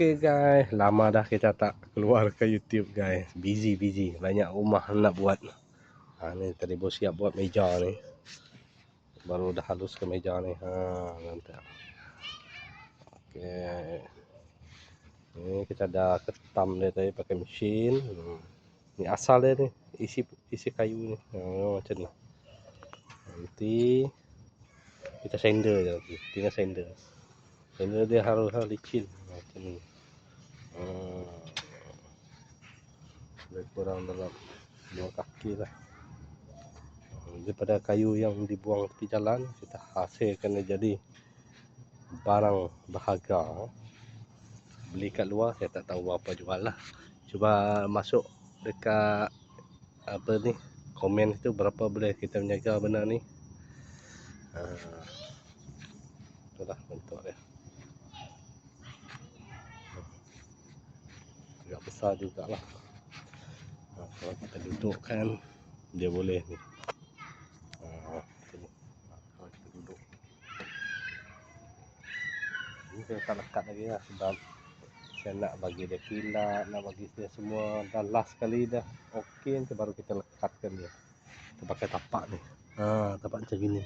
Okey guys, lama dah kita tak keluar ke YouTube guys. Busy busy, banyak rumah nak buat. Ha ni tadi bos siap buat meja ni. Baru dah halus ke meja ni. Ha mantap. Okey. Ni kita dah ketam dia tadi pakai mesin. Ni asal dia ni, isi isi kayu ni. Ha macam ni. Nanti kita sender je nanti. Tinggal sender. Sender dia harus harus licin macam ni. Hmm. Lebih kurang dalam dua kaki lah. Hmm, Daripada kayu yang dibuang tepi jalan, kita hasilkan jadi barang berharga. Beli kat luar, saya tak tahu apa jual lah. Cuba masuk dekat apa ni komen itu berapa boleh kita menjaga benda ni. Ha. Itulah bentuk dia. Besar jugalah. Ha, kalau kita dudukkan dia boleh ni. Ha. Ha, kalau kita duduk. Ni saya tak lekat lagi lah sebab saya nak bagi dia kilat nak bagi dia semua. Dah last sekali dah. Okey nanti baru kita lekatkan dia. Kita pakai tapak ni. Ha, tapak macam gini.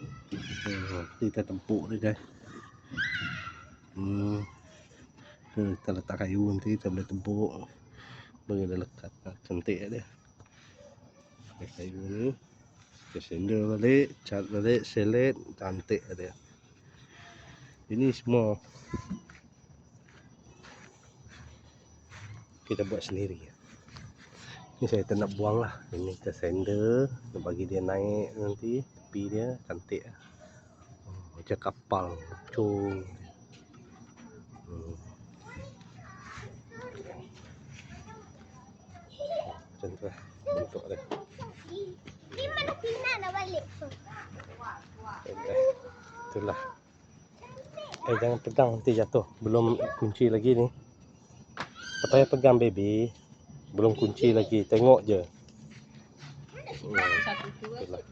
Hmm, kita tempuk dia guys. Hmm. Hmm, kita letak kayu nanti kita boleh tembuk bagi dia lekat ha, cantik dia. Pakai kayu ni kita sender balik cat balik selet cantik dia. Ini semua. Kita buat sendiri. Ni saya tak nak buang lah. Ini kita sender kita bagi dia naik nanti tepi dia cantik. Oh, macam kapal cung macam tu lah bentuk dia. Di mana Tina nak balik? Dah. itulah. Eh jangan pegang nanti jatuh. Belum kunci lagi ni. Tak payah pegang baby? Belum kunci lagi. Tengok je. Hmm. Tu itulah